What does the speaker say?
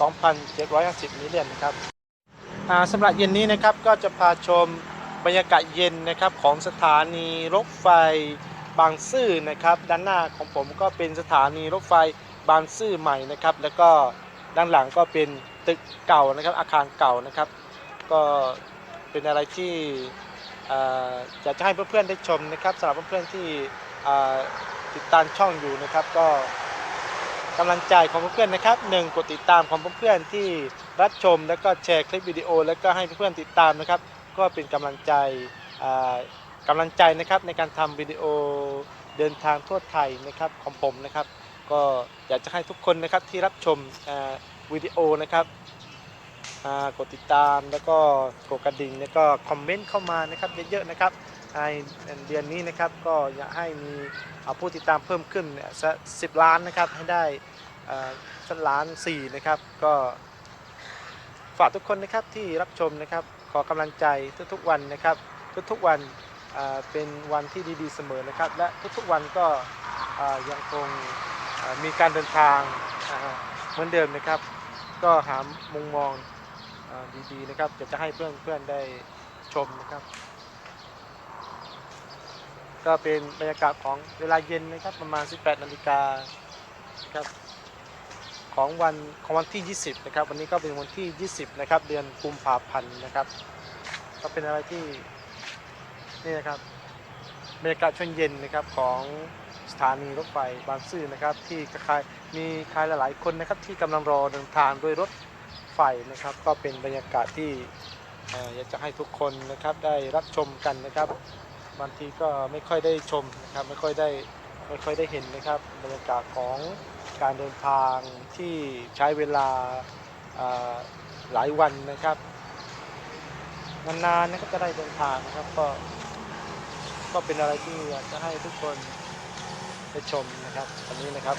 2,750มิลลิเลียนนะครับสำหรับเย็นนี้นะครับก็จะพาชมบรรยากาศเย็นนะครับของสถานีรถไฟบางซื่อนะครับ ด้านหน้าของผมก็เป็นสถานีรถไฟบางซื่อใหม่นะครับ แล้วก็ด้านหลังก็เป็นตึกเก่านะครับอาคารเก่านะครับ ก็เป็นอะไรที่อยากจะให้เพื่อนๆได้ชมนะครับสำหรับเพื่อนๆที่ติดตามช่องอยู่นะครับ ก็ กำลังใจของเพื่อนๆนะครับหนึ่งกดติดตามของเพื่อนๆที่รับชมแล้วก็แชร์คลิปวิดีโอ แล้วก็ให้เพื่อนๆติดตามนะครับ ก็เป็นกำลังใจอ่ากำลังใจนะครับในการทำวิดีโอเดินทางทั่วไทยนะครับของผมนะครับ ก็อยากจะให้ทุกคนนะครับที่รับชมวิดีโอนะครับ กดติดตามแล้วก็กดกระดิ่งแล้วก็คอมเมนต์เข้ามานะครับเยอะๆนะครับในเดือนนี้นะครับก็อยากให้มีอ่าผู้ติดตามเพิ่มขึ้นสักสิบล้านนะครับให้ได้สักล้านสี่นะครับก็ฝากทุกคนนะครับที่รับชมนะครับขอกำลังใจทุกๆวันนะครับ ทุกๆวันเป็นวันที่ดีๆเสมอนะครับ และทุกๆวันก็ยังคงมีการเดินทางเหมือนเดิมนะครับ ก็หามุมมอง ดีๆนะครับอยากจะให้เพื่อนๆได้ชมนะครับ ก็เป็นบรรยากาศของเวลาเย็นนะครับประมาณ 18นาฬิกานะครับของวันของวันที่ 20 นะครับ วันนี้ก็เป็นวันที่ 20 นะครับ เดือนกุมภาพันธ์นะครับ ก็เป็นอะไรที่นี่นะครับบรรยากาศช่วงเย็นนะครับของสถานีรถไฟบางซื่อนะครับ ที่ใครมีใครหลายๆคนนะครับที่กำลังรอเดินทางด้วยรถ ไฟนะครับ ก็เป็นบรรยากาศที่อยากจะให้ทุกคนนะครับได้รับชมกันนะครับบางทีก็ไม่ค่อยได้ชมนะครับไม่ค่อยได้ไม่ค่อยได้เห็นนะครับบรรยากาศของการเดินทางที่ใช้เวลาาหลายวันนะครับนานๆนะครับจะได้เดินทางนะครับก็ก็เป็นอะไรที่อยากจะให้ทุกคนได้ชมนะครับวันนี้นะครับ